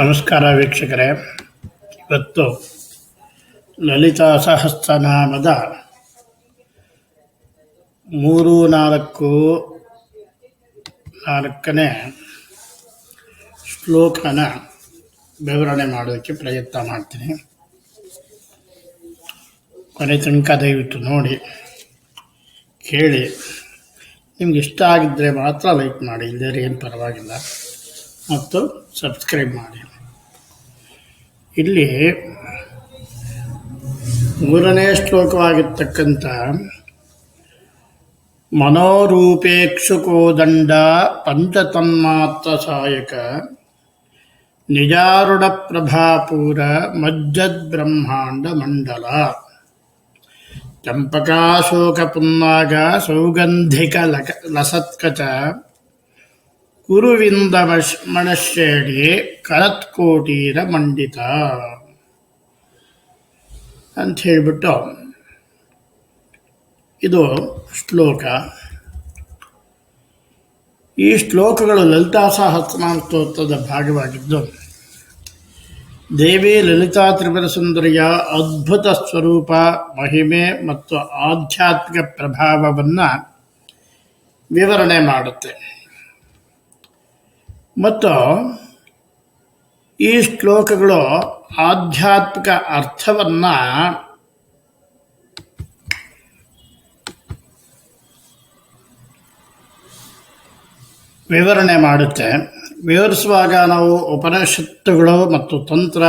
ನಮಸ್ಕಾರ ವೀಕ್ಷಕರೇ. ಇವತ್ತು ಲಲಿತಾ ಸಹಸ್ರನಾಮದ ಮೂರು, ನಾಲ್ಕು, ನಾಲ್ಕನೇ ಶ್ಲೋಕನ ವಿವರಣೆ ಮಾಡೋದಕ್ಕೆ ಪ್ರಯತ್ನ ಮಾಡ್ತೀನಿ. ಕೊನೆ ತನಕ ದಯವಿಟ್ಟು ನೋಡಿ, ಕೇಳಿ. ನಿಮ್ಗೆ ಇಷ್ಟ ಆಗಿದ್ದರೆ ಮಾತ್ರ ಲೈಕ್ ಮಾಡಿ ಇಲ್ಲದೇ ಏನು ಪರವಾಗಿಲ್ಲ. ಮತ್ತು ಸಬ್ಸ್ಕ್ರೈಬ್ ಮಾಡಿ. ಇಲ್ಲಿ ಮೂರನೇ ಶ್ಲೋಕವಾಗಿರ್ತಕ್ಕಂಥ ಮನೋರೂಪೇಕ್ಷುಕೋದಂಡ ಪಂಚತನ್ಮಾತ್ರ ಸಹಾಯಕ ನಿಜಾರುಡ ಪ್ರಭಾಪೂರ ಮಜ್ಜದ್ ಬ್ರಹ್ಮಾಂಡ ಮಂಡಲ. ಚಂಪಕಾಶೋಕ ಪುನ್ನಾಗ ಸೌಗಂಧಿಕ ಲಕ ಲಸತ್ಕಚ ಕುರುವಿಂದ ಮಶ್ ಮಣಶ್ರೇಣಿ ಕರತ್ಕೋಟೀರ ಮಂಡಿತ. ಅಂತ ಹೇಳಿಬಿಟ್ಟು ಇದು ಶ್ಲೋಕ. ಈ ಶ್ಲೋಕಗಳು ಲಲಿತಾ ಸಹಸ್ರನಾಮ ಭಾಗವಾಗಿದ್ದು, ದೇವಿ ಲಲಿತಾ ತ್ರಿಪುರ ಸುಂದರಿಯ ಅದ್ಭುತ ಸ್ವರೂಪ, ಮಹಿಮೆ ಮತ್ತು ಆಧ್ಯಾತ್ಮಿಕ ಪ್ರಭಾವವನ್ನು ವಿವರಣೆ ಮಾಡುತ್ತೆ. ಮತ್ತು ಈ ಶ್ಲೋಕಗಳು ಆಧ್ಯಾತ್ಮಿಕ ಅರ್ಥವನ್ನು ವಿವರಣೆ ಮಾಡುತ್ತೆ. ವಿವರಿಸುವಾಗ ನಾವು ಉಪನಿಷತ್ತುಗಳು ಮತ್ತು ತಂತ್ರ,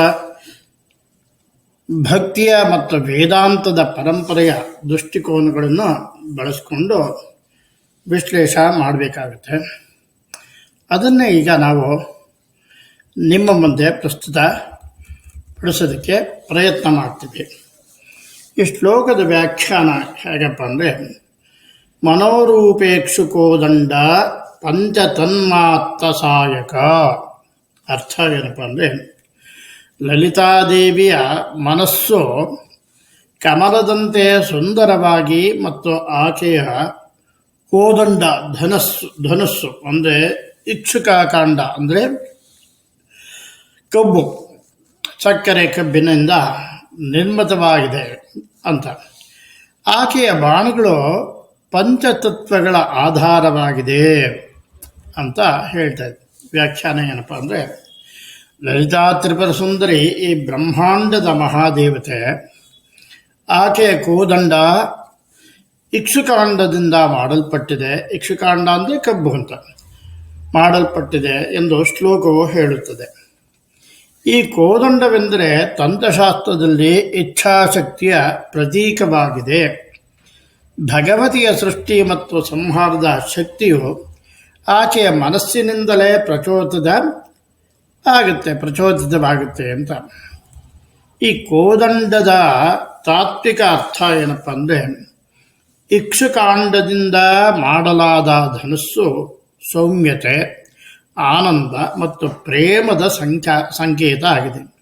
ಭಕ್ತಿಯ ಮತ್ತು ವೇದಾಂತದ ಪರಂಪರೆಯ ದೃಷ್ಟಿಕೋನಗಳನ್ನು ಬಳಸಿಕೊಂಡು ವಿಶ್ಲೇಷ ಮಾಡಬೇಕಾಗುತ್ತೆ. ಅದನ್ನೇ ಈಗ ನಾವು ನಿಮ್ಮ ಮುಂದೆ ಪ್ರಸ್ತುತ ಪಡಿಸೋದಕ್ಕೆ ಪ್ರಯತ್ನ ಮಾಡ್ತೀವಿ. ಈ ಶ್ಲೋಕದ ವ್ಯಾಖ್ಯಾನ ಹೇಗಪ್ಪ ಅಂದರೆ ಮನೋರೂಪೇಕ್ಷುಕೋದಂಡ ಪಂಚತನ್ಮಾತ್ರ ಸಹಾಯಕ. ಅರ್ಥ ಏನಪ್ಪ ಅಂದರೆ, ಲಲಿತಾದೇವಿಯ ಮನಸ್ಸು ಕಮಲದಂತೆ ಸುಂದರವಾಗಿ ಮತ್ತು ಆಕೆಯ ಕೋದಂಡ ಧನಸ್ಸು ಧನಸ್ಸು ಅಂದರೆ ಇಕ್ಷುಕಾಕಾಂಡ ಅಂದರೆ ಕಬ್ಬು, ಸಕ್ಕರೆ ಕಬ್ಬಿನಿಂದ ನಿರ್ಮಿತವಾಗಿದೆ ಅಂತ. ಆಕೆಯ ಬಾಣಗಳು ಪಂಚತತ್ವಗಳ ಆಧಾರವಾಗಿದೆ ಅಂತ ಹೇಳ್ತಾ ವ್ಯಾಖ್ಯಾನ ಏನಪ್ಪ ಅಂದರೆ, ಲಲಿತಾ ತ್ರಿಪುರ ಸುಂದರಿ ಈ ಬ್ರಹ್ಮಾಂಡದ ಮಹಾದೇವತೆ ಆಕೆಯ ಕೋದಂಡ ಇಕ್ಷುಕಾಂಡದಿಂದ ಮಾಡಲ್ಪಟ್ಟಿದೆ. ಇಕ್ಷುಕಾಂಡ ಅಂದರೆ ಕಬ್ಬು ಅಂತ. ಮಾಡಲ್ಪಟ್ಟಿದೆ ಎಂದು ಶ್ಲೋಕವು ಹೇಳುತ್ತದೆ. ಈ ಕೋದಂಡವೆಂದರೆ ತಂತ್ರಶಾಸ್ತ್ರದಲ್ಲಿ ಇಚ್ಛಾಶಕ್ತಿಯ ಪ್ರತೀಕವಾಗಿದೆ. ಭಗವತಿಯ ಸೃಷ್ಟಿ ಮತ್ತು ಸಂಹಾರದ ಶಕ್ತಿಯು ಆಕೆಯ ಮನಸ್ಸಿನಿಂದಲೇ ಪ್ರಚೋದಿತ ಆಗುತ್ತೆ, ಪ್ರಚೋದಿತವಾಗುತ್ತೆ ಅಂತ. ಈ ಕೋದಂಡದ ತಾತ್ವಿಕ ಅರ್ಥ ಏನಪ್ಪ ಅಂದರೆ ಇಕ್ಷುಕಾಂಡದಿಂದ ಮಾಡಲಾದ ಧನಸ್ಸು ಸೌಮ್ಯತೆ, ಆನಂದ ಮತ್ತು ಪ್ರೇಮದ ಸಂಖ್ಯಾ, ಸಂಕೇತ ಆಗಿದೆ.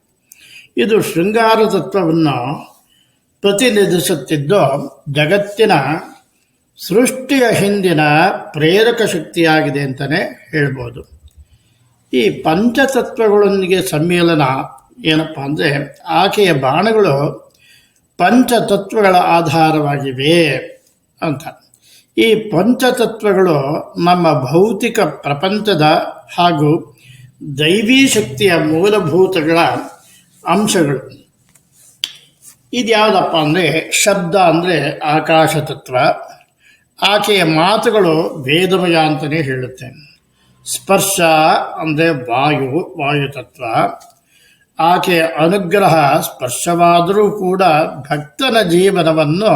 ಇದು ಶೃಂಗಾರ ತತ್ವವನ್ನು ಪ್ರತಿನಿಧಿಸುತ್ತಿದ್ದು ಜಗತ್ತಿನ ಸೃಷ್ಟಿಯ ಹಿಂದಿನ ಪ್ರೇರಕ ಶಕ್ತಿಯಾಗಿದೆ ಅಂತಲೇ ಹೇಳ್ಬೋದು. ಈ ಪಂಚತತ್ವಗಳೊಂದಿಗೆ ಸಮ್ಮೇಳನ ಏನಪ್ಪ ಅಂದರೆ ಆಕೆಯ ಬಾಣಗಳು ಪಂಚತತ್ವಗಳ ಆಧಾರವಾಗಿವೆ ಅಂತ. ಈ ಪಂಚತತ್ವಗಳು ನಮ್ಮ ಭೌತಿಕ ಪ್ರಪಂಚದ ಹಾಗೂ ದೈವೀ ಶಕ್ತಿಯ ಮೂಲಭೂತಗಳ ಅಂಶಗಳು. ಇದ್ಯಾವುದಪ್ಪ ಅಂದರೆ ಶಬ್ದ ಅಂದರೆ ಆಕಾಶ ತತ್ವ ಆಕೆಯ ಮಾತುಗಳು ವೇದಮಯ ಅಂತಲೇ ಹೇಳುತ್ತೆ. ಸ್ಪರ್ಶ ಅಂದರೆ ವಾಯು, ವಾಯುತತ್ವ. ಆಕೆಯ ಅನುಗ್ರಹ ಸ್ಪರ್ಶವಾದರೂ ಕೂಡ ಭಕ್ತನ ಜೀವನವನ್ನು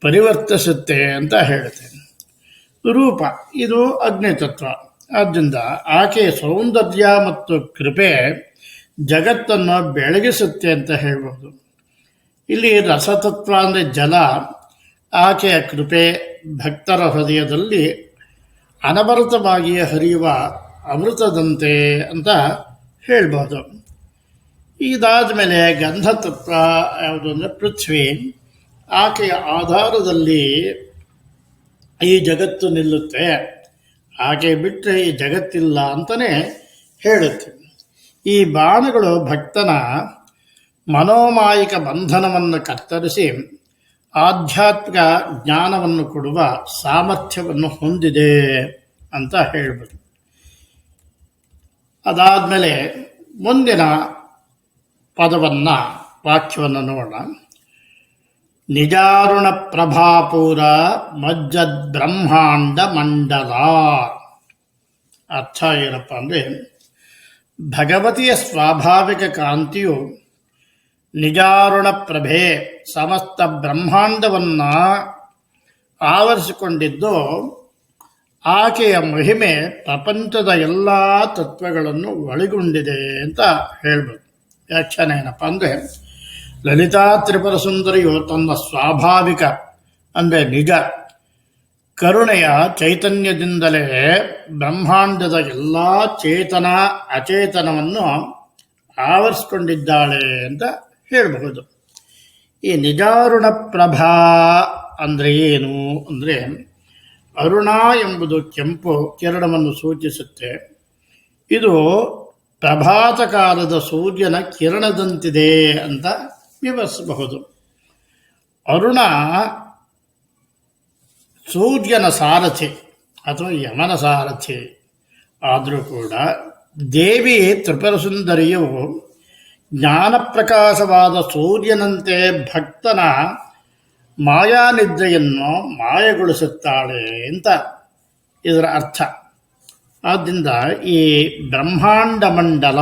ಪರಿವರ್ತಿಸುತ್ತೆ ಅಂತ ಹೇಳುತ್ತೆ ರೂಪ, ಇದು ಅಗ್ನಿತತ್ವ. ಆದ್ದರಿಂದ ಆಕೆಯ ಸೌಂದರ್ಯ ಮತ್ತು ಕೃಪೆ ಜಗತ್ತನ್ನು ಬೆಳಗಿಸುತ್ತೆ ಅಂತ ಹೇಳ್ಬೋದು. ಇಲ್ಲಿ ರಸತತ್ವ ಅಂದರೆ ಜಲ, ಆಕೆಯ ಕೃಪೆ ಭಕ್ತರ ಹೃದಯದಲ್ಲಿ ಅನವರತವಾಗಿ ಹರಿಯುವ ಅಮೃತದಂತೆ ಅಂತ ಹೇಳ್ಬೋದು. ಇದಾದ ಮೇಲೆ ಗಂಧತತ್ವ ಯಾವುದು ಅಂದರೆ ಪೃಥ್ವಿ. ಆಕೆಯ ಆಧಾರದಲ್ಲಿ ಈ ಜಗತ್ತು ನಿಲ್ಲುತ್ತೆ. ಆಕೆ ಬಿಟ್ಟರೆ ಈ ಜಗತ್ತಿಲ್ಲ ಅಂತಲೇ ಹೇಳುತ್ತೆ. ಈ ಬಾಣಗಳು ಭಕ್ತನ ಮನೋಮಾಯಿಕ ಬಂಧನವನ್ನು ಕತ್ತರಿಸಿ ಆಧ್ಯಾತ್ಮಿಕ ಜ್ಞಾನವನ್ನು ಕೊಡುವ ಸಾಮರ್ಥ್ಯವನ್ನು ಹೊಂದಿದೆ ಅಂತ ಹೇಳ್ಬೋದು. ಅದಾದಮೇಲೆ ಮುಂದಿನ ಪದವನ್ನು ವಾಕ್ಯವನ್ನು ನೋಡೋಣ. ನಿಜಾರುಣ ಪ್ರಭಾಪೂರ ಮಜ್ಜದ್ ಬ್ರಹ್ಮಾಂಡ ಮಂಡಲ ಅರ್ಥ ಏನಪ್ಪ ಅಂದರೆ, ಭಗವತಿಯ ಸ್ವಾಭಾವಿಕ ಕಾಂತಿಯು ನಿಜಾರುಣ ಪ್ರಭೆ ಸಮಸ್ತ ಬ್ರಹ್ಮಾಂಡವನ್ನು ಆವರಿಸಿಕೊಂಡಿದ್ದು, ಆಕೆಯ ಮಹಿಮೆ ಪ್ರಪಂಚದ ಎಲ್ಲ ತತ್ವಗಳನ್ನು ಒಳಗೊಂಡಿದೆ ಅಂತ ಹೇಳ್ಬೋದು. ವ್ಯಾಖ್ಯಾನ ಏನಪ್ಪ ಅಂದರೆ ಲಲಿತಾ ತ್ರಿಪುರ ಸುಂದರಿಯು ತನ್ನ ಸ್ವಾಭಾವಿಕ, ಅಂದರೆ ನಿಜ, ಕರುಣೆಯ ಚೈತನ್ಯದಿಂದಲೇ ಬ್ರಹ್ಮಾಂಡದ ಎಲ್ಲ ಚೇತನ, ಅಚೇತನವನ್ನು ಆವರಿಸ್ಕೊಂಡಿದ್ದಾಳೆ ಅಂತ ಹೇಳಬಹುದು. ಈ ನಿಜಾರುಣ ಪ್ರಭಾ ಅಂದರೆ ಏನು? ಅಂದರೆ ಅರುಣ ಎಂಬುದು ಕೆಂಪು ಕಿರಣವನ್ನು ಸೂಚಿಸುತ್ತೆ. ಇದು ಪ್ರಭಾತ ಕಾಲದ ಸೂರ್ಯನ ಕಿರಣದಂತಿದೆ ಅಂತ ವಿವರಿಸಬಹುದು ಅರುಣ ಸೂರ್ಯನ ಸಾರಥಿ ಅಥವಾ ಯಮನ ಸಾರಥಿ. ಆದರೂ ಕೂಡ ದೇವಿ ತ್ರಿಪುರ ಸುಂದರಿಯು ಜ್ಞಾನಪ್ರಕಾಶವಾದ ಸೂರ್ಯನಂತೆ ಭಕ್ತನ ಮಾಯಾನಿದ್ರೆಯನ್ನು ಮಾಯಗೊಳಿಸುತ್ತಾಳೆ ಅಂತ ಇದರ ಅರ್ಥ. ಆದ್ದರಿಂದ ಈ ಬ್ರಹ್ಮಾಂಡ ಮಂಡಲ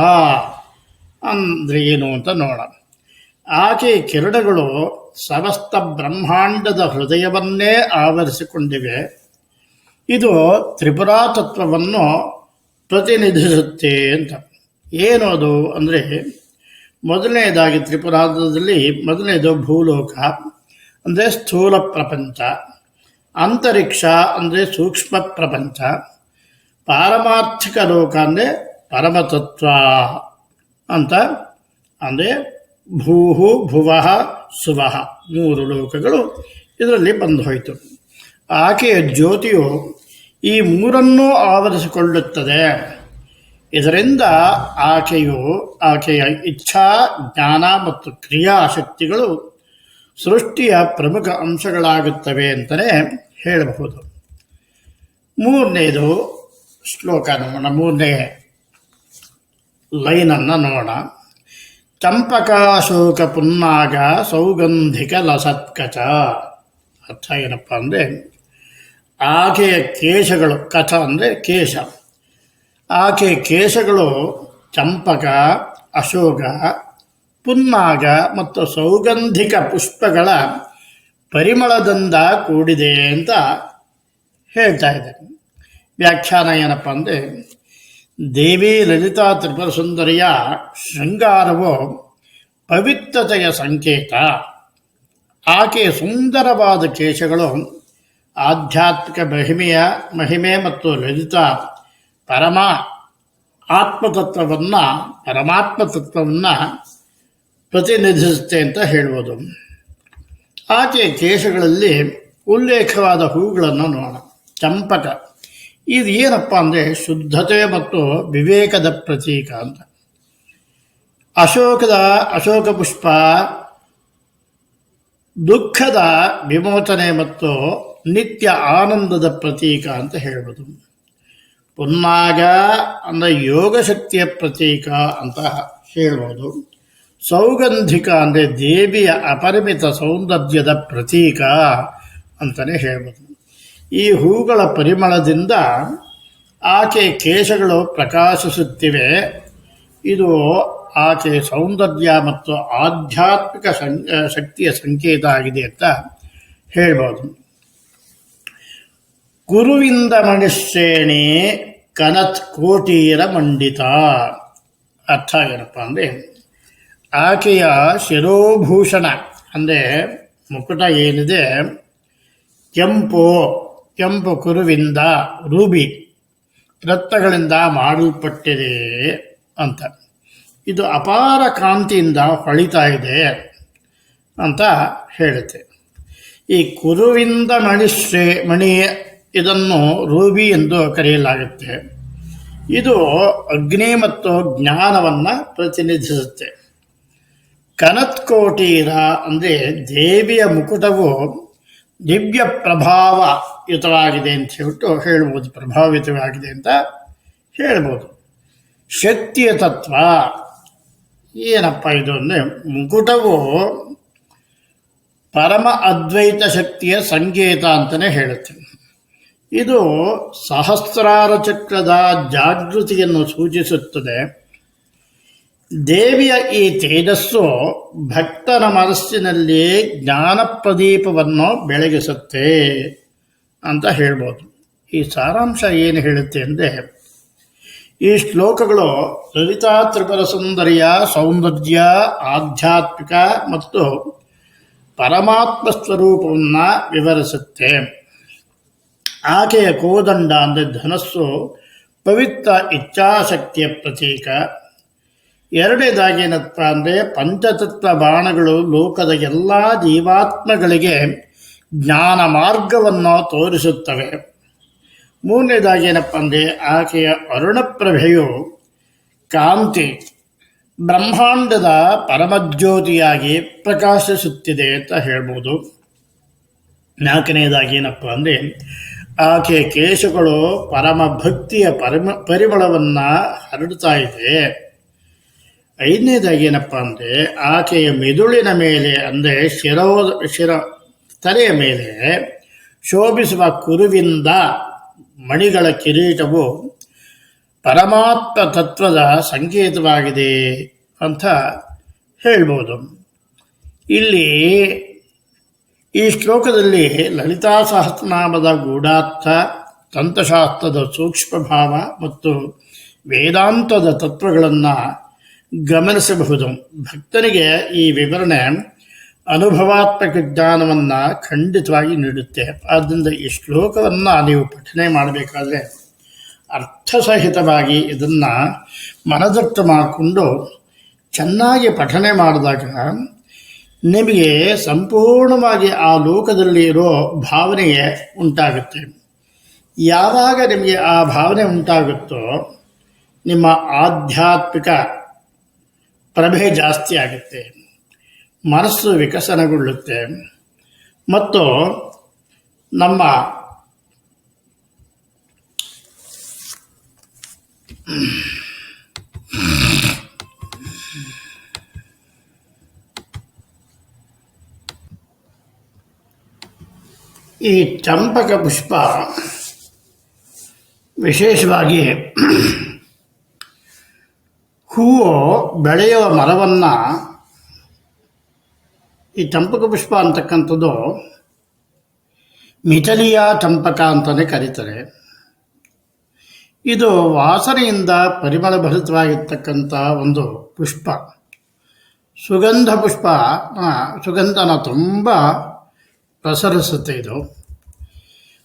ಅಂದರೆ ಏನು ಅಂತ ನೋಡೋಣ. ಆಕೆ ಕಿರಣಗಳು ಸಮಸ್ತ ಬ್ರಹ್ಮಾಂಡದ ಹೃದಯವನ್ನೇ ಆವರಿಸಿಕೊಂಡಿವೆ. ಇದು ತ್ರಿಪುರಾ ತತ್ವವನ್ನು ಪ್ರತಿನಿಧಿಸುತ್ತೆ ಅಂತ. ಏನು ಅದು ಅಂದರೆ, ಮೊದಲನೇದಾಗಿ ತ್ರಿಪುರಾದಲ್ಲಿ ಮೊದಲನೇದು ಭೂಲೋಕ, ಅಂದರೆ ಸ್ಥೂಲ ಪ್ರಪಂಚ. ಅಂತರಿಕ್ಷ ಅಂದರೆ ಸೂಕ್ಷ್ಮ ಪ್ರಪಂಚ. ಪಾರಮಾರ್ಥಿಕ ಲೋಕ ಅಂದರೆ ಪರಮತತ್ವ ಅಂತ, ಅಂದರೆ ಭೂಹು ಭುವಃ ಸುವಹ ಮೂರು ಲೋಕಗಳು ಇದರಲ್ಲಿ ಬಂದು ಹೋಯಿತು. ಆಕೆಯ ಜ್ಯೋತಿಯು ಈ ಮೂರನ್ನೂ ಆವರಿಸಿಕೊಳ್ಳುತ್ತದೆ. ಇದರಿಂದ ಆಕೆಯು, ಆಕೆಯ ಇಚ್ಛಾ, ಜ್ಞಾನ ಮತ್ತು ಕ್ರಿಯಾಶಕ್ತಿಗಳು ಸೃಷ್ಟಿಯ ಪ್ರಮುಖ ಅಂಶಗಳಾಗುತ್ತವೆ ಅಂತಲೇ ಹೇಳಬಹುದು. ಮೂರನೇದು ಶ್ಲೋಕ ನೋಡೋಣ ಮೂರನೇ ಲೈನನ್ನು ನೋಡೋಣ. ಚಂಪಕಾಶೋಕ ಪುನ್ನಾಗ ಸೌಗಂಧಿಕ ಲಸತ್ಕಚ ಅರ್ಥ ಏನಪ್ಪ ಅಂದರೆ, ಆಕೆಯ ಕೇಶಗಳು ಕಚ ಅಂದರೆ ಕೇಶ. ಆಕೆಯ ಕೇಶಗಳು ಚಂಪಕ, ಅಶೋಕ, ಪುನ್ನಾಗ ಮತ್ತು ಸೌಗಂಧಿಕ ಪುಷ್ಪಗಳ ಪರಿಮಳದಿಂದ ಕೂಡಿದೆ ಅಂತ ಹೇಳ್ತಾ ಇದ್ದಾರೆ. ವ್ಯಾಖ್ಯಾನ ಏನಪ್ಪ ಅಂದರೆ ದೇವಿ ಲಲಿತಾ ತ್ರಿಪುರ ಸುಂದರಿಯ ಶೃಂಗಾರವು ಪವಿತ್ರತೆಯ ಸಂಕೇತ. ಆಕೆಯ ಸುಂದರವಾದ ಕೇಶಗಳು, ಆಧ್ಯಾತ್ಮಿಕ ಮಹಿಮೆಯ ಮಹಿಮೆ ಮತ್ತು ಲಲಿತ ಪರಮ ಆತ್ಮತತ್ವವನ್ನು, ಪರಮಾತ್ಮ ತತ್ವವನ್ನು ಪ್ರತಿನಿಧಿಸುತ್ತೆ ಅಂತ ಹೇಳ್ಬೋದು. ಆಕೆಯ ಕೇಶಗಳಲ್ಲಿ ಉಲ್ಲೇಖವಾದ ಹೂಗಳನ್ನು ನೋಡೋಣ. ಚಂಪಕ. ಇದು ಏನಪ್ಪ ಅಂದರೆ ಶುದ್ಧತೆ ಮತ್ತು ವಿವೇಕದ ಪ್ರತೀಕ ಅಂತ. ಅಶೋಕದ ಅಶೋಕ ಪುಷ್ಪ, ದುಃಖದ ವಿಮೋಚನೆ ಮತ್ತು ನಿತ್ಯ ಆನಂದದ ಪ್ರತೀಕ ಅಂತ ಹೇಳ್ಬೋದು. ಪುನ್ನಾಗ ಅಂದರೆ ಯೋಗಶಕ್ತಿಯ ಪ್ರತೀಕ ಅಂತ ಹೇಳ್ಬೋದು. ಸೌಗಂಧಿಕ ಅಂದರೆ ದೇವಿಯ ಅಪರಿಮಿತ ಸೌಂದರ್ಯದ ಪ್ರತೀಕ ಅಂತಲೇ ಹೇಳ್ಬೋದು. ಈ ಹೂಗಳ ಪರಿಮಳದಿಂದ ಆಕೆ ಕೇಶಗಳು ಪ್ರಕಾಶಿಸುತ್ತಿವೆ. ಇದು ಆಕೆ ಸೌಂದರ್ಯ ಮತ್ತು ಆಧ್ಯಾತ್ಮಿಕ ಶಕ್ತಿಯ ಸಂಕೇತ ಆಗಿದೆ ಅಂತ ಹೇಳ್ಬೋದು. ಗುರುವಿಂದ ಮಣಿಶ್ರೇಣಿ ಕನತ್ ಕೋಟೀರ ಮಂಡಿತ. ಅರ್ಥ ಏನಪ್ಪ ಅಂದರೆ, ಆಕೆಯ ಶಿರೋಭೂಷಣ ಅಂದರೆ ಮುಕುಟ ಏನಿದೆ, ಕೆಂಪು ಕೆಂಪು ಕುರುವಿಂದ ರೂಬಿ ರತ್ನಗಳಿಂದ ಮಾಡಲ್ಪಟ್ಟಿದೆ ಅಂತ. ಇದು ಅಪಾರ ಕಾಂತಿಯಿಂದ ಹೊಳಿತಾ ಇದೆ ಅಂತ ಹೇಳುತ್ತೆ. ಈ ಕುರುವಿಂದ ಮಣಿಶ್ರೇ ಮಣಿ ಇದನ್ನು ರೂಬಿ ಎಂದು ಕರೆಯಲಾಗುತ್ತೆ. ಇದು ಅಗ್ನಿ ಮತ್ತು ಜ್ಞಾನವನ್ನು ಪ್ರತಿನಿಧಿಸುತ್ತೆ. ಕನತ್ಕೋಟೀರ ಅಂದರೆ ದೇವಿಯ ಮುಕುಟವು ದಿವ್ಯ ಪ್ರಭಾವಯುತವಾಗಿದೆ ಅಂತ ಹೇಳ್ಬಿಟ್ಟು ಹೇಳ್ಬೋದು, ಪ್ರಭಾವಿತವಾಗಿದೆ ಅಂತ ಹೇಳ್ಬೋದು. ಶಕ್ತಿಯ ತತ್ವ. ಏನಪ್ಪ ಇದು ಅಂದರೆ ಮುಕುಟವು ಪರಮ ಅದ್ವೈತ ಶಕ್ತಿಯ ಸಂಕೇತ ಅಂತಲೇ ಹೇಳುತ್ತೆ. ಇದು ಸಹಸ್ರಾರ ಚಕ್ರದ ಜಾಗೃತಿಯನ್ನು ಸೂಚಿಸುತ್ತದೆ. ದೇವಿಯ ಈ ತೇಜಸ್ಸು ಭಕ್ತನ ಮನಸ್ಸಿನಲ್ಲಿ ಜ್ಞಾನ ಪ್ರದೀಪವನ್ನು ಬೆಳಗಿಸುತ್ತೆ ಅಂತ ಹೇಳ್ಬೋದು. ಈ ಸಾರಾಂಶ ಏನು ಹೇಳುತ್ತೆ ಅಂದರೆ, ಈ ಶ್ಲೋಕಗಳು ಲಲಿತಾ ತ್ರಿಪುರ ಸುಂದರಿಯ ಸೌಂದರ್ಯ, ಆಧ್ಯಾತ್ಮಿಕ ಮತ್ತು ಪರಮಾತ್ಮ ಸ್ವರೂಪವನ್ನು ವಿವರಿಸುತ್ತೆ. ಆಕೆಯ ಕೋದಂಡ ಅಂದರೆ ಧನಸ್ಸು ಪವಿತ್ರ ಇಚ್ಛಾಶಕ್ತಿಯ ಪ್ರತೀಕ. ಎರಡನೇದಾಗಿ ಏನಪ್ಪ ಅಂದರೆ ಪಂಚತತ್ವ ಬಾಣಗಳು ಲೋಕದ ಎಲ್ಲ ಜೀವಾತ್ಮಗಳಿಗೆ ಜ್ಞಾನ ಮಾರ್ಗವನ್ನು ತೋರಿಸುತ್ತವೆ. ಮೂರನೇದಾಗಿ ಏನಪ್ಪ ಅಂದರೆ ಆಕೆಯ ಅರುಣಪ್ರಭೆಯು ಕಾಂತಿ ಬ್ರಹ್ಮಾಂಡದ ಪರಮಜ್ಯೋತಿಯಾಗಿ ಪ್ರಕಾಶಿಸುತ್ತಿದೆ ಅಂತ ಹೇಳ್ಬೋದು. ನಾಲ್ಕನೇದಾಗಿ ಏನಪ್ಪ ಅಂದರೆ ಆಕೆಯ ಕೇಶಗಳು ಪರಮ ಭಕ್ತಿಯ ಪರಿಮ ಪರಿಮಳವನ್ನು ಹರಡ್ತಾ ಇದೆ. ಐದನೇದಾಗಿ ಏನಪ್ಪ ಅಂದರೆ, ಆಕೆಯ ಮೆದುಳಿನ ಮೇಲೆ, ಅಂದರೆ ಶಿರೋ, ಶಿರ, ತಲೆಯ ಮೇಲೆ ಶೋಭಿಸುವ ಕುರುವಿಂದ ಮಣಿಗಳ ಕಿರೀಟವು ಪರಮಾತ್ಮ ತತ್ವದ ಸಂಕೇತವಾಗಿದೆ ಅಂತ ಹೇಳ್ಬೋದು. ಇಲ್ಲಿ ಈ ಶ್ಲೋಕದಲ್ಲಿ ಲಲಿತಾ ಸಹಸ್ರನಾಮದ ಗೂಢಾರ್ಥ, ತಂತ್ರಶಾಸ್ತ್ರದ ಸೂಕ್ಷ್ಮ ಭಾವ ಮತ್ತು ವೇದಾಂತದ ತತ್ವಗಳನ್ನು ಗಮನಿಸಬಹುದು. ಭಕ್ತನಿಗೆ ಈ ವಿವರಣೆ ಅನುಭವಾತ್ಮಕ ಜ್ಞಾನವನ್ನು ಖಂಡಿತವಾಗಿ ನೀಡುತ್ತೆ. ಆದ್ದರಿಂದ ಈ ಶ್ಲೋಕವನ್ನು ನೀವು ಪಠನೆ ಮಾಡಬೇಕಾದ್ರೆ ಅರ್ಥಸಹಿತವಾಗಿ ಇದನ್ನು ಮನದಟ್ಟು ಮಾಡಿಕೊಂಡು ಚೆನ್ನಾಗಿ ಪಠನೆ ಮಾಡಿದಾಗ ನಿಮಗೆ ಸಂಪೂರ್ಣವಾಗಿ ಆ ಲೋಕದಲ್ಲಿ ಇರೋ ಭಾವನೆಗೆ ಉಂಟಾಗುತ್ತೆ. ಯಾವಾಗ ನಿಮಗೆ ಆ ಭಾವನೆ ಉಂಟಾಗುತ್ತೋ ನಿಮ್ಮ ಆಧ್ಯಾತ್ಮಿಕ ಪ್ರಭೆ ಜಾಸ್ತಿ ಆಗುತ್ತೆ. ಮನಸ್ಸು ವಿಕಸನಗೊಳ್ಳುತ್ತೆ. ಮತ್ತು ನಮ್ಮ ಈ ಚಂಪಕ ಪುಷ್ಪ ವಿಶೇಷವಾಗಿ ಹೂವು ಬೆಳೆಯುವ ಮರವನ್ನು ಈ ಚಂಪಕ ಪುಷ್ಪ ಅಂತಕ್ಕಂಥದ್ದು ಮಿಥಲಿಯ ಚಂಪಕ ಅಂತಲೇ ಕರೀತಾರೆ. ಇದು ವಾಸನೆಯಿಂದ ಪರಿಮಳ ಭರಿತವಾಗಿರ್ತಕ್ಕಂಥ ಒಂದು ಪುಷ್ಪ. ಸುಗಂಧ ಪುಷ್ಪ ಸುಗಂಧನ ತುಂಬ ಪ್ರಸರಿಸುತ್ತೆ ಇದು.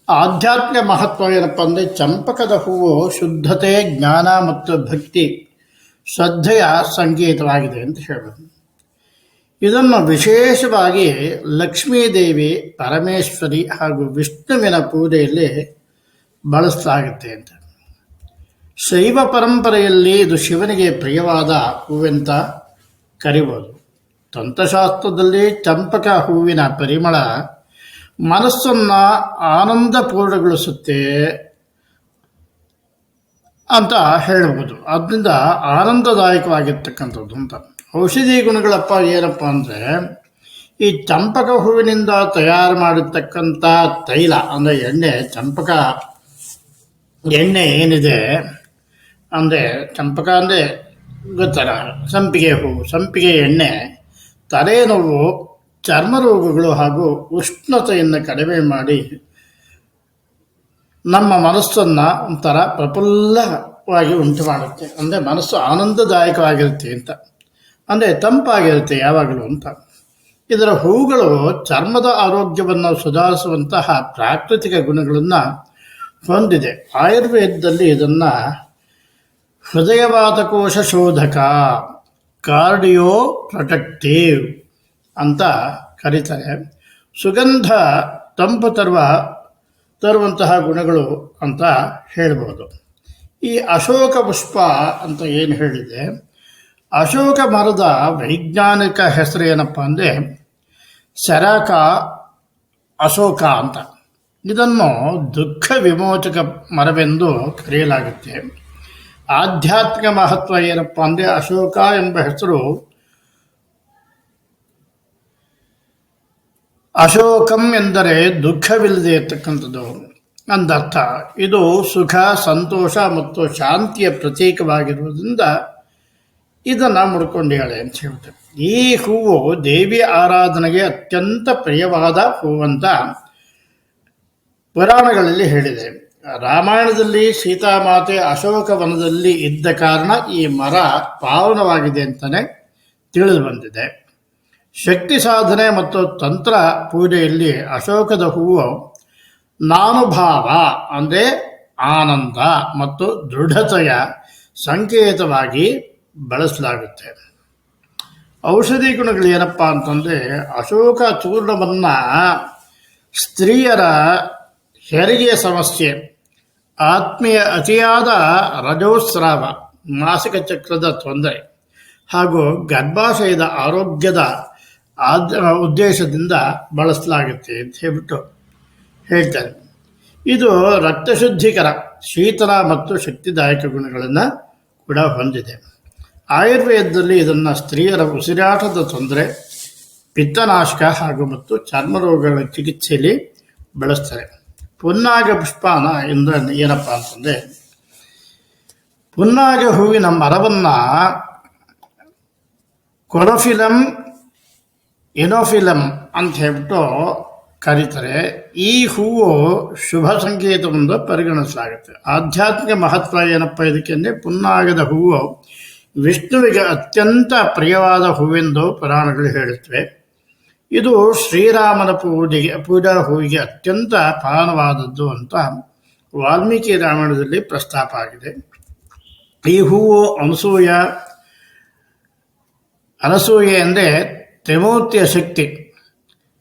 ಆಧ್ಯಾತ್ಮಿಕ ಮಹತ್ವ ಏನಪ್ಪ ಅಂದರೆ ಚಂಪಕದ ಹೂವು ಶುದ್ಧತೆ, ಜ್ಞಾನ ಮತ್ತು ಭಕ್ತಿ ಶ್ರದ್ಧೆಯ ಸಂಕೇತವಾಗಿದೆ ಅಂತ ಹೇಳಬಹುದು ಇದನ್ನು ವಿಶೇಷವಾಗಿ ಲಕ್ಷ್ಮೀದೇವಿ, ಪರಮೇಶ್ವರಿ ಹಾಗೂ ವಿಷ್ಣುವಿನ ಪೂಜೆಯಲ್ಲಿ ಬಳಸಲಾಗುತ್ತೆ ಅಂತ. ಶೈವ ಪರಂಪರೆಯಲ್ಲಿ ಇದು ಶಿವನಿಗೆ ಪ್ರಿಯವಾದ ಹೂವೆಂತ ಕರಿಬೋದು. ತಂತ್ರಶಾಸ್ತ್ರದಲ್ಲಿ ಚಂಪಕ ಹೂವಿನ ಪರಿಮಳ ಮನಸ್ಸನ್ನು ಆನಂದಪೂರ್ಣಗೊಳಿಸುತ್ತೆ ಅಂತ ಹೇಳಬಹುದು. ಅದರಿಂದ ಆನಂದದಾಯಕವಾಗಿರ್ತಕ್ಕಂಥದ್ದು ಅಂತ. ಔಷಧಿ ಗುಣಗಳಪ್ಪ ಏನಪ್ಪ ಅಂದರೆ, ಈ ಚಂಪಕ ಹೂವಿನಿಂದ ತಯಾರು ಮಾಡಿರ್ತಕ್ಕಂಥ ತೈಲ, ಅಂದರೆ ಎಣ್ಣೆ, ಚಂಪಕ, ಎಣ್ಣೆ ಏನಿದೆ, ಅಂದರೆ ಚಂಪಕ ಅಂದರೆ ಗೊತ್ತಲ್ಲ ಸಂಪಿಗೆ ಹೂವು ಸಂಪಿಗೆ ಎಣ್ಣೆ, ತಲೆನೋವು, ಚರ್ಮ ರೋಗಗಳು ಹಾಗೂ ಉಷ್ಣತೆಯನ್ನು ಕಡಿಮೆ ಮಾಡಿ ನಮ್ಮ ಮನಸ್ಸನ್ನು ಒಂಥರ ಪ್ರಫುಲ್ಲವಾಗಿ ಉಂಟು ಮಾಡುತ್ತೆ. ಅಂದರೆ ಮನಸ್ಸು ಆನಂದದಾಯಕವಾಗಿರುತ್ತೆ ಅಂತ. ಅಂದರೆ ತಂಪಾಗಿರುತ್ತೆ ಯಾವಾಗಲೂ ಅಂತ. ಇದರ ಹೂಗಳು ಚರ್ಮದ ಆರೋಗ್ಯವನ್ನು ಸುಧಾರಿಸುವಂತಹ ಪ್ರಾಕೃತಿಕ ಗುಣಗಳನ್ನು ಹೊಂದಿದೆ. ಆಯುರ್ವೇದದಲ್ಲಿ ಇದನ್ನು ಹೃದಯವಾತಕೋಶ ಶೋಧಕ, ಕಾರ್ಡಿಯೋ ಪ್ರೊಟೆಕ್ಟಿವ್ ಅಂತ ಕರೀತಾರೆ. ಸುಗಂಧ ತಂಪು ತರುವ ತರುವಂತಹ ಗುಣಗಳು ಅಂತ ಹೇಳ್ಬೋದು. ಈ ಅಶೋಕ ಪುಷ್ಪ ಅಂತ ಏನು ಹೇಳಿದೆ? ಅಶೋಕ ಮರದ ವೈಜ್ಞಾನಿಕ ಹೆಸರು ಏನಪ್ಪ ಅಂದರೆ ಸರಾಕ ಅಶೋಕ ಅಂತ. ಇದನ್ನು ದುಃಖ ವಿಮೋಚಕ ಮರವೆಂದು ಕರೆಯಲಾಗುತ್ತೆ. ಆಧ್ಯಾತ್ಮಿಕ ಮಹತ್ವ ಏನಪ್ಪ ಅಂದರೆ ಅಶೋಕ ಎಂಬ ಹೆಸರು ಅಶೋಕಂ ಎಂದರೆ ದುಃಖವಿಲ್ಲದೆ ಇರ್ತಕ್ಕಂಥದ್ದು ಅಂದರ್ಥ. ಇದು ಸುಖ, ಸಂತೋಷ ಮತ್ತು ಶಾಂತಿಯ ಪ್ರತೀಕವಾಗಿರುವುದರಿಂದ ಇದನ್ನು ಮುಡ್ಕೊಂಡೇಳೆ ಅಂತ ಹೇಳ್ತೇವೆ ಈ ಹೂವು ದೇವಿ ಆರಾಧನೆಗೆ ಅತ್ಯಂತ ಪ್ರಿಯವಾದ ಹೂವಂತ ಪುರಾಣಗಳಲ್ಲಿ ಹೇಳಿದೆ. ರಾಮಾಯಣದಲ್ಲಿ ಸೀತಾಮಾತೆ ಅಶೋಕ ವನದಲ್ಲಿ ಇದ್ದ ಕಾರಣ ಈ ಮರ ಪಾವನವಾಗಿದೆ ಅಂತಲೇ ತಿಳಿದು ಬಂದಿದೆ. ಶಕ್ತಿ ಸಾಧನೆ ಮತ್ತು ತಂತ್ರ ಪೂಜೆಯಲ್ಲಿ ಅಶೋಕದ ಹೂವು ನಾನುಭಾವ ಅಂದರೆ ಆನಂದ ಮತ್ತು ದೃಢತೆಯ ಸಂಕೇತವಾಗಿ ಬಳಸಲಾಗುತ್ತೆ. ಔಷಧಿ ಗುಣಗಳು ಏನಪ್ಪ ಅಂತಂದರೆ ಅಶೋಕ ಚೂರ್ಣವನ್ನು ಸ್ತ್ರೀಯರ ಹೆರಿಗೆಯ ಸಮಸ್ಯೆ, ಆತ್ಮೀಯ ಅತಿಯಾದ ರಜೋಸ್ರಾವ, ಮಾಸಿಕ ಚಕ್ರದ ತೊಂದರೆ ಹಾಗೂ ಗರ್ಭಾಶಯದ ಆರೋಗ್ಯದ ಆದ ಉದ್ದೇಶದಿಂದ ಬಳಸಲಾಗುತ್ತೆ ಅಂತ ಹೇಳ್ಬಿಟ್ಟು ಹೇಳ್ತಾರೆ. ಇದು ರಕ್ತಶುದ್ಧಿಕರ, ಶೀತಲ ಮತ್ತು ಶಕ್ತಿದಾಯಕ ಗುಣಗಳನ್ನು ಕೂಡ ಹೊಂದಿದೆ. ಆಯುರ್ವೇದದಲ್ಲಿ ಇದನ್ನು ಸ್ತ್ರೀಯರ ಉಸಿರಾಟದ ತೊಂದರೆ, ಪಿತ್ತನಾಶಕ ಹಾಗೂ ಮತ್ತು ಚರ್ಮ ರೋಗಗಳ ಚಿಕಿತ್ಸೆಯಲ್ಲಿ ಬಳಸ್ತಾರೆ. ಪುನ್ನಾಗ ಪುಷ್ಪಾನ ಎಂದು ಏನಪ್ಪ ಅಂತಂದರೆ, ಪುನ್ನಾಗ ಹೂವಿನ ಮರವನ್ನು ಕೊರಫಿಲಂ ಎನೋಫಿಲಮ್ ಅಂತ ಹೇಳ್ಬಿಟ್ಟು ಕರೀತಾರೆ, ಈ ಹೂವು ಶುಭ ಸಂಕೇತವೆಂದು ಪರಿಗಣಿಸಲಾಗುತ್ತೆ. ಆಧ್ಯಾತ್ಮಿಕ ಮಹತ್ವ ಏನಪ್ಪ ಇದಕ್ಕೆ ಅಂದರೆ ಪುನ್ನಾಗದ ಹೂವು ವಿಷ್ಣುವಿಗೆ ಅತ್ಯಂತ ಪ್ರಿಯವಾದ ಹೂವೆಂದು ಪುರಾಣಗಳು ಹೇಳುತ್ತವೆ. ಇದು ಶ್ರೀರಾಮನ ಪೂಜೆಗೆ, ಪೂಜಾ ಹೂವಿಗೆ ಅತ್ಯಂತ ಪಾನವಾದದ್ದು ಅಂತ ವಾಲ್ಮೀಕಿ ರಾಮಾಯಣದಲ್ಲಿ ಪ್ರಸ್ತಾಪ ಆಗಿದೆ. ಈ ಹೂವು ಅನಸೂಯ, ಅನಸೂಯೆ ಅಂದರೆ ತ್ರಿಮೂರ್ತಿಯ ಶಕ್ತಿ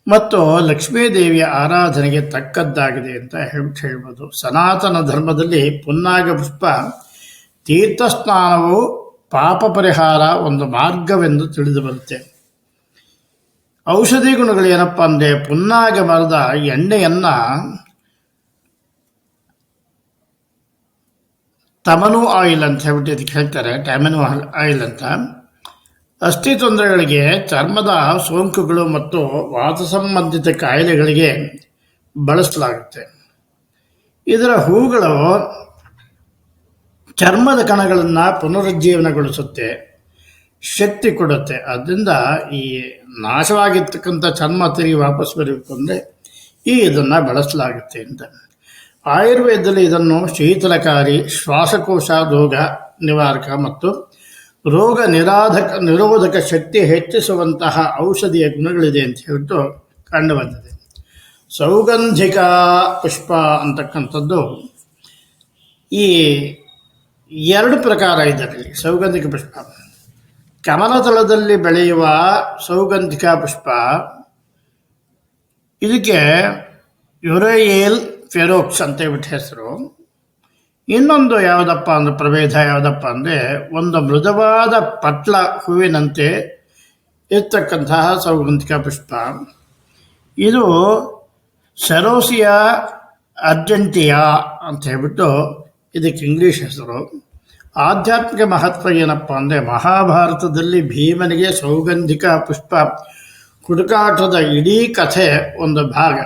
ಮತ್ತು ಲಕ್ಷ್ಮೀದೇವಿಯ ಆರಾಧನೆಗೆ ತಕ್ಕದ್ದಾಗಿದೆ ಅಂತ ಹೇಳ್ಬಿಟ್ಟು ಹೇಳ್ಬೋದು. ಸನಾತನ ಧರ್ಮದಲ್ಲಿ ಪುನ್ನಾಗ ಪುಷ್ಪ ತೀರ್ಥಸ್ನಾನವು ಪಾಪ ಪರಿಹಾರ ಒಂದು ಮಾರ್ಗವೆಂದು ತಿಳಿದು ಬರುತ್ತೆ. ಔಷಧಿ ಗುಣಗಳು ಏನಪ್ಪ ಅಂದರೆ ಪುನ್ನಾಗ ಮರದ ಎಣ್ಣೆಯನ್ನು ತಮನು ಆಯಿಲ್ ಅಂತ ಹೇಳ್ಬಿಟ್ಟು ಇದಕ್ಕೆ ಹೇಳ್ತಾರೆ, ಟ್ಯಾಮನು ಆಯಿಲ್ ಅಂತ. ಅಸ್ಥಿ ತೊಂದರೆಗಳಿಗೆ ಚರ್ಮದ ಸೋಂಕುಗಳು ಮತ್ತು ವಾತ ಸಂಬಂಧಿತ ಕಾಯಿಲೆಗಳಿಗೆ ಬಳಸಲಾಗುತ್ತೆ. ಇದರ ಹೂಗಳು ಚರ್ಮದ ಕಣಗಳನ್ನು ಪುನರುಜ್ಜೀವನಗೊಳಿಸುತ್ತೆ, ಶಕ್ತಿ ಕೊಡುತ್ತೆ. ಅದರಿಂದ ಈ ನಾಶವಾಗಿರ್ತಕ್ಕಂಥ ಚರ್ಮ ತಿರುಗಿ ವಾಪಸ್ ಬರಬೇಕು ಅಂದರೆ ಈ ಇದನ್ನು ಬಳಸಲಾಗುತ್ತೆ ಅಂತ. ಆಯುರ್ವೇದದಲ್ಲಿ ಇದನ್ನು ಶೀತಲಕಾರಿ, ಶ್ವಾಸಕೋಶ ರೋಗ ನಿವಾರಕ ಮತ್ತು ರೋಗ ನಿರಾಧಕ, ನಿರೋಧಕ ಶಕ್ತಿ ಹೆಚ್ಚಿಸುವಂತಹ ಔಷಧಿಯ ಗುಣಗಳಿದೆ ಅಂತ ಹೇಳ್ಬಿಟ್ಟು ಕಂಡು ಬಂದಿದೆ. ಸೌಗಂಧಿಕ ಪುಷ್ಪ ಅಂತಕ್ಕಂಥದ್ದು ಈ ಎರಡು ಪ್ರಕಾರ ಇದರಲ್ಲಿ ಸೌಗಂಧಿಕ ಪುಷ್ಪ. ಕಮಲತಳದಲ್ಲಿ ಬೆಳೆಯುವ ಸೌಗಂಧಿಕ ಪುಷ್ಪ, ಇದಕ್ಕೆ ಯುರೇಯೇಲ್ ಫೆರೋಕ್ಸ್ ಅಂತ ಹೇಳ್ಬಿಟ್ಟು ಹೆಸರು. ಇನ್ನೊಂದು ಯಾವುದಪ್ಪ ಅಂದ್ರೆ ಪ್ರಭೇದ ಯಾವುದಪ್ಪ ಅಂದರೆ ಒಂದು ಮೃದುವಾದ ಪಟ್ಲ ಹೂವಿನಂತೆ ಇರ್ತಕ್ಕಂತಹ ಸೌಗಂಧಿಕ ಪುಷ್ಪ. ಇದು ಸೆರೋಸಿಯಾ ಅರ್ಜೆಂಟಿಯಾ ಅಂತ ಹೇಳ್ಬಿಟ್ಟು ಇದಕ್ಕೆ ಇಂಗ್ಲೀಷ್ ಹೆಸರು. ಆಧ್ಯಾತ್ಮಿಕ ಮಹತ್ವ ಏನಪ್ಪ ಅಂದರೆ ಮಹಾಭಾರತದಲ್ಲಿ ಭೀಮನಿಗೆ ಸೌಗಂಧಿಕ ಪುಷ್ಪ, ಹುಡುಕಾಟದ ಇಡೀ ಕಥೆ ಒಂದು ಭಾಗ.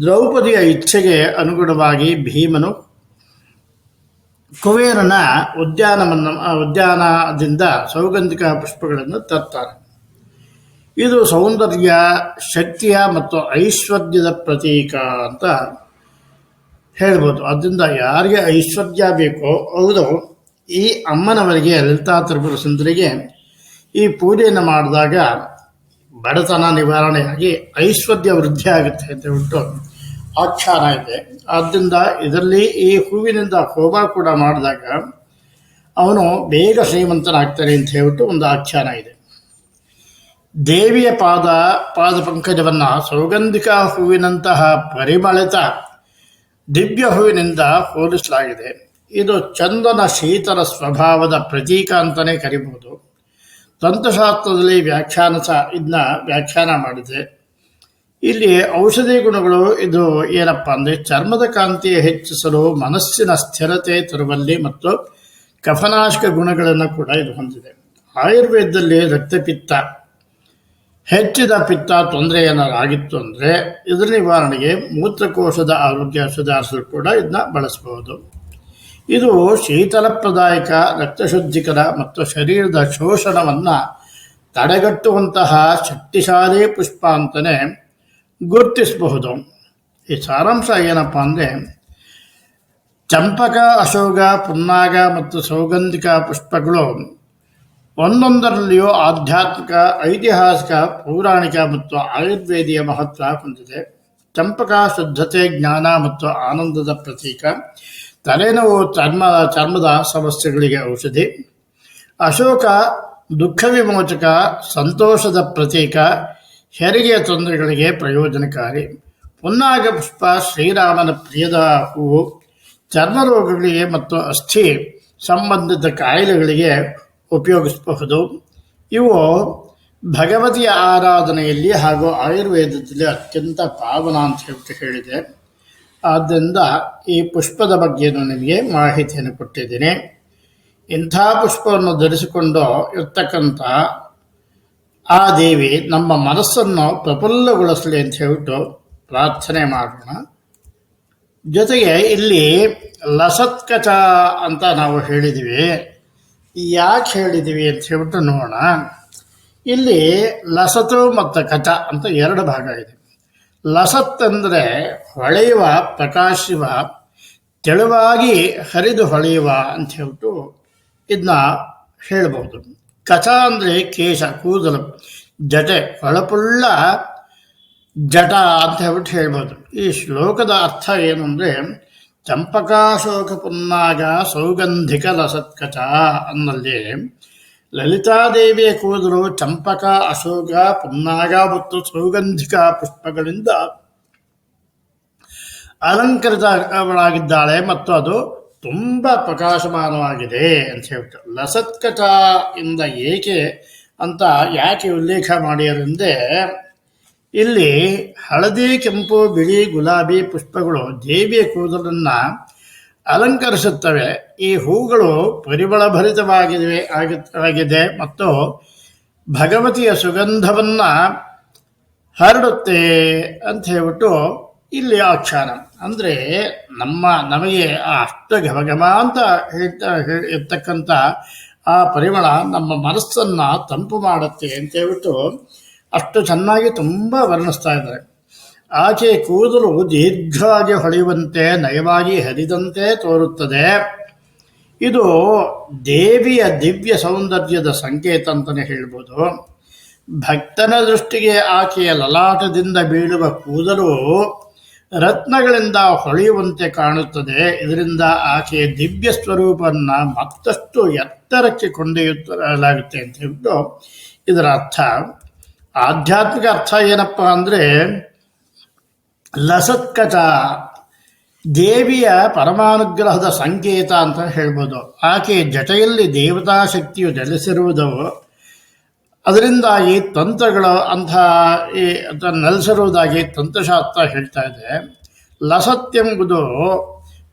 ದ್ರೌಪದಿಯ ಇಚ್ಛೆಗೆ ಅನುಗುಣವಾಗಿ ಭೀಮನು ಕುಬೇರನ ಉದ್ಯಾನವನ್ನ ಉದ್ಯಾನದಿಂದ ಸೌಗಂಧಿಕ ಪುಷ್ಪಗಳನ್ನು ತರ್ತಾರೆ ಇದು ಸೌಂದರ್ಯ, ಶಕ್ತಿಯ ಮತ್ತು ಐಶ್ವರ್ಯದ ಪ್ರತೀಕ ಅಂತ ಹೇಳ್ಬೋದು. ಅದರಿಂದ ಯಾರಿಗೆ ಐಶ್ವರ್ಯ ಬೇಕೋ ಅವರು ಈ ಅಮ್ಮನವರಿಗೆ, ಲಲಿತಾ ತ್ರಿಪುರ ಸುಂದರಿಗೆ ಈ ಪೂಜೆಯನ್ನು ಮಾಡಿದಾಗ ಬಡತನ ನಿವಾರಣೆಯಾಗಿ ಐಶ್ವರ್ಯ ವೃದ್ಧಿ ಆಗುತ್ತೆ ಅಂತ ಹೇಳ್ಬಿಟ್ಟು ಆಖ್ಯಾನ ಇದೆ. ಆದ್ದರಿಂದ ಇದರಲ್ಲಿ ಈ ಹೂವಿನಿಂದ ಹೋಮ ಕೂಡ ಮಾಡಿದಾಗ ಅವನು ಬೇಗ ಶ್ರೀಮಂತನಾಗ್ತಾನೆ ಅಂತ ಹೇಳ್ಬಿಟ್ಟು ಒಂದು ಆಖ್ಯಾನ ಇದೆ. ದೇವಿಯ ಪಾದ ಪಾದ ಪಂಕಜವನ್ನು ಸೌಗಂಧಿಕ ಹೂವಿನಂತಹ ಪರಿಮಳಿತ ದಿವ್ಯ ಹೂವಿನಿಂದ ಹೋಲಿಸಲಾಗಿದೆ. ಇದು ಚಂದನ ಶೀತಲ ಸ್ವಭಾವದ ಪ್ರತೀಕ ಅಂತಲೇ ಕರಿಬಹುದು ತಂತ್ರಶಾಸ್ತ್ರದಲ್ಲಿ ವ್ಯಾಖ್ಯಾನ ಸಹ ಇದನ್ನ ವ್ಯಾಖ್ಯಾನ ಮಾಡಿದೆ. ಇಲ್ಲಿ ಔಷಧಿ ಗುಣಗಳು ಇದು ಏನಪ್ಪ ಅಂದರೆ ಚರ್ಮದ ಕಾಂತಿ ಹೆಚ್ಚಿಸಲು ಮನಸ್ಸಿನ ಸ್ಥಿರತೆ ತರುವಲ್ಲಿ ಮತ್ತು ಕಫನಾಶಕ ಗುಣಗಳನ್ನು ಕೂಡ ಇದು ಹೊಂದಿದೆ. ಆಯುರ್ವೇದದಲ್ಲಿ ರಕ್ತಪಿತ್ತ, ಹೆಚ್ಚಿದ ಪಿತ್ತ ತೊಂದರೆ ಏನಾದ್ರು ಆಗಿತ್ತು ಅಂದರೆ ಇದರ ನಿವಾರಣೆಗೆ ಮೂತ್ರಕೋಶದ ಆರೋಗ್ಯ ಸುಧಾರಿಸಲು ಕೂಡ ಇದನ್ನ ಬಳಸಬಹುದು ಇದು ಶೀತಲಪ್ರದಾಯಕ, ರಕ್ತಶುದ್ಧಿಕರ ಮತ್ತು ಶರೀರದ ಶೋಷಣವನ್ನು ತಡೆಗಟ್ಟುವಂತಹ ಶಕ್ತಿಶಾಲಿ ಪುಷ್ಪ ಅಂತಲೇ ಗುರುತಿಸಬಹುದು. ಈ ಸಾರಾಂಶ ಏನಪ್ಪ ಅಂದರೆ, ಚಂಪಕ, ಅಶೋಕ, ಪುನ್ನಾಗ ಮತ್ತು ಸೌಗಂಧಿಕ ಪುಷ್ಪಗಳು ಒಂದೊಂದರಲ್ಲಿಯೂ ಆಧ್ಯಾತ್ಮಿಕ, ಐತಿಹಾಸಿಕ, ಪೌರಾಣಿಕ ಮತ್ತು ಆಯುರ್ವೇದಿಯ ಮಹತ್ವ ಹೊಂದಿದೆ. ಚಂಪಕ ಶುದ್ಧತೆ, ಜ್ಞಾನ ಮತ್ತು ಆನಂದದ ಪ್ರತೀಕ. ತಲೆನೋವು, ಚರ್ಮ, ಚರ್ಮದ ಸಮಸ್ಯೆಗಳಿಗೆ ಔಷಧಿ. ಅಶೋಕ ದುಃಖ ವಿಮೋಚಕ ಸಂತೋಷದ ಪ್ರತೀಕ. ಹೆರಿಗೆಯ ತೊಂದರೆಗಳಿಗೆ ಪ್ರಯೋಜನಕಾರಿ. ಪುನ್ನಾಗ ಪುಷ್ಪ ಶ್ರೀರಾಮನ ಪ್ರಿಯದ ಹೂವು ಚರ್ಮ ರೋಗಗಳಿಗೆ ಮತ್ತು ಅಸ್ಥಿ ಸಂಬಂಧಿತ ಕಾಯಿಲೆಗಳಿಗೆ ಉಪಯೋಗಿಸಬಹುದು. ಇವು ಭಗವತಿಯ ಆರಾಧನೆಯಲ್ಲಿ ಹಾಗೂ ಆಯುರ್ವೇದದಲ್ಲಿ ಅತ್ಯಂತ ಪಾವನ ಅಂತ ಹೇಳ್ಬಿಟ್ಟು ಹೇಳಿದೆ. ಆದ್ದರಿಂದ ಈ ಪುಷ್ಪದ ಬಗ್ಗೆ ನಿಮಗೆ ಮಾಹಿತಿಯನ್ನು ಕೊಟ್ಟಿದ್ದೀನಿ. ಇಂಥ ಪುಷ್ಪವನ್ನು ಧರಿಸಿಕೊಂಡು ಇರ್ತಕ್ಕಂಥ ಆ ದೇವಿ ನಮ್ಮ ಮನಸ್ಸನ್ನು ಪ್ರಫುಲ್ಲಗೊಳಿಸಲಿ ಅಂತ ಹೇಳ್ಬಿಟ್ಟು ಪ್ರಾರ್ಥನೆ ಮಾಡೋಣ. ಜೊತೆಗೆ ಇಲ್ಲಿ ಲಸತ್ಕಚ ಅಂತ ನಾವು ಹೇಳಿದ್ವಿ. ಯಾಕೆ ಹೇಳಿದ್ದೀವಿ ಅಂತ ಹೇಳ್ಬಿಟ್ಟು ನೋಡೋಣ. ಇಲ್ಲಿ ಲಸತು ಮತ್ತು ಕಚ ಅಂತ ಎರಡು ಭಾಗ ಇದೆ. ಲಸತ್ ಅಂದರೆ ಹೊಳೆಯುವ ಪ್ರಕಾಶಿವ ತೆಳುವಾಗಿ ಹರಿದು ಹೊಳೆಯುವ ಅಂತ ಹೇಳ್ಬಿಟ್ಟು ಇದನ್ನ ಹೇಳ್ಬೋದು ಕಚ ಅಂದರೆ ಕೇಶ ಕೂದಲು ಜಟೆ ಹೊಳಪುಳ್ಳ ಜಟ ಅಂತ ಹೇಳ್ಬಿಟ್ಟು ಹೇಳ್ಬೋದು. ಈ ಶ್ಲೋಕದ ಅರ್ಥ ಏನು ಅಂದರೆ ಚಂಪಕಾಶೋಕ ಪುನ್ನಾಗ ಸೌಗಂಧಿಕ ಲಸತ್ಕಚ ಅನ್ನಲ್ಲಿ ಲಲಿತಾದೇವಿಯ ಕೂದಲು ಚಂಪಕ, ಅಶೋಕ, ಪುನ್ನಾಗ ಮತ್ತು ಸೌಗಂಧಿಕ ಪುಷ್ಪಗಳಿಂದ ಅಲಂಕೃತಗಳಾಗಿದ್ದಾಳೆ ಮತ್ತು ಅದು ತುಂಬ ಪ್ರಕಾಶಮಾನವಾಗಿದೆ ಅಂತ ಹೇಳ್ತಾರೆ. ಲಸತ್ಕಟ ಇಂದ ಏಕೆ ಅಂತ ಯಾಕೆ ಉಲ್ಲೇಖ ಮಾಡ್ಯಾರಂದ್ರೆ ಇಲ್ಲಿ ಹಳದಿ ಕೆಂಪು ಬಿಳಿ ಗುಲಾಬಿ ಪುಷ್ಪಗಳು ದೇವಿಯ ಕೂದಲನ್ನು ಅಲಂಕರಿಸುತ್ತವೆ. ಈ ಹೂಗಳು ಪರಿಮಳಭರಿತವಾಗಿವೆ ಆಗಿದೆ ಮತ್ತು ಭಗವತಿಯ ಸುಗಂಧವನ್ನು ಹರಡುತ್ತೆ ಅಂತ ಹೇಳ್ಬಿಟ್ಟು ಇಲ್ಲಿ ಆಖ್ಯಾನ. ಅಂದರೆ ನಮ್ಮ, ನಮಗೆ ಅಷ್ಟು ಘಮಘಮ ಅಂತ ಹೇಳ್ತಾ ಇರ್ತಕ್ಕಂಥ ಆ ಪರಿಮಳ ನಮ್ಮ ಮನಸ್ಸನ್ನು ತಂಪು ಮಾಡುತ್ತೆ ಅಂತ ಹೇಳ್ಬಿಟ್ಟು ಅಷ್ಟು ಚೆನ್ನಾಗಿ ತುಂಬ ವರ್ಣಿಸ್ತಾ ಇದ್ದಾರೆ. ಆಚೆ ಕೂದಲು ದೀರ್ಘವಾಗಿ ಹೊಳೆಯುವಂತೆ, ನಯವಾಗಿ ಹರಿದಂತೆ ತೋರುತ್ತದೆ. ಇದು ದೇವಿಯ ದಿವ್ಯ ಸೌಂದರ್ಯದ ಸಂಕೇತ ಅಂತಲೇ ಹೇಳ್ಬೋದು. ಭಕ್ತನ ದೃಷ್ಟಿಗೆ ಆಕೆಯ ಲಲಾಟದಿಂದ ಬೀಳುವ ಕೂದಲು ರತ್ನಗಳಿಂದ ಹೊಳೆಯುವಂತೆ ಕಾಣುತ್ತದೆ. ಇದರಿಂದ ಆಕೆಯ ದಿವ್ಯ ಸ್ವರೂಪವನ್ನು ಮತ್ತಷ್ಟು ಎತ್ತರಕ್ಕೆ ಕೊಂಡೊಯ್ಯುತ್ತಲಾಗುತ್ತೆ ಅಂತ ಹೇಳ್ಬಿಟ್ಟು ಇದರ ಅರ್ಥ. ಆಧ್ಯಾತ್ಮಿಕ ಅರ್ಥ ಏನಪ್ಪ ಅಂದರೆ ಲಸತ್ಕಟ ದೇವಿಯ ಪರಮಾನುಗ್ರಹದ ಸಂಕೇತ ಅಂತ ಹೇಳ್ಬೋದು. ಆಕೆ ಜಟೆಯಲ್ಲಿ ದೇವತಾ ಶಕ್ತಿಯು ನೆಲೆಸಿರುವುದು ಅದರಿಂದಾಗಿ ತಂತ್ರಗಳ ಅಂತ ಈ ನೆಲೆಸಿರುವುದಾಗಿ ತಂತ್ರಶಾಸ್ತ್ರ ಹೇಳ್ತಾ ಇದೆ. ಲಸತ್ಯೆಂಬುದು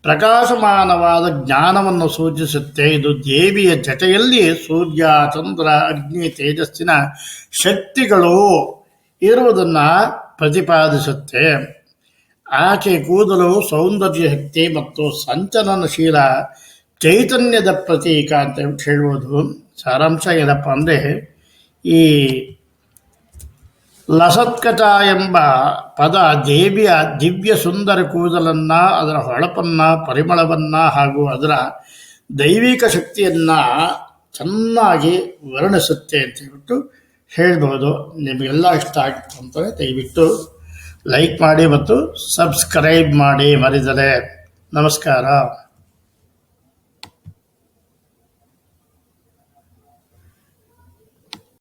ಪ್ರಕಾಶಮಾನವಾದ ಜ್ಞಾನವನ್ನು ಸೂಚಿಸುತ್ತೆ. ಇದು ದೇವಿಯ ಜಟೆಯಲ್ಲಿ ಸೂರ್ಯ, ಚಂದ್ರ, ಅಗ್ನಿ, ತೇಜಸ್ಸಿನ ಶಕ್ತಿಗಳು ಇರುವುದನ್ನು ಪ್ರತಿಪಾದಿಸುತ್ತೆ. ಆಕೆ ಕೂದಲು ಸೌಂದರ್ಯ ಶಕ್ತಿ ಮತ್ತು ಸಂಚಲನಶೀಲ ಚೈತನ್ಯದ ಪ್ರತೀಕ ಅಂತ ಹೇಳ್ಬೋದು. ಸಾರಾಂಶ ಏನಪ್ಪ ಅಂದರೆ ಈ ಲಸತ್ಕಟ ಎಂಬ ಪದ ದೇವಿಯ ದಿವ್ಯ ಸುಂದರ ಕೂದಲನ್ನು, ಅದರ ಹೊಳಪನ್ನು, ಪರಿಮಳವನ್ನು ಹಾಗೂ ಅದರ ದೈವಿಕ ಶಕ್ತಿಯನ್ನು ಚೆನ್ನಾಗಿ ವರ್ಣಿಸುತ್ತೆ ಅಂತ ಹೇಳ್ಬಿಟ್ಟು ಹೇಳ್ಬೋದು. ನಿಮಗೆಲ್ಲ ಇಷ್ಟ ಆಗಿತ್ತು ಅಂತಲೇ ದಯವಿಟ್ಟು ಲೈಕ್ ಮಾಡಿ ಮತ್ತು ಸಬ್ಸ್ಕ್ರೈಬ್ ಮಾಡಿ ಮರಿದರೆ. ನಮಸ್ಕಾರ.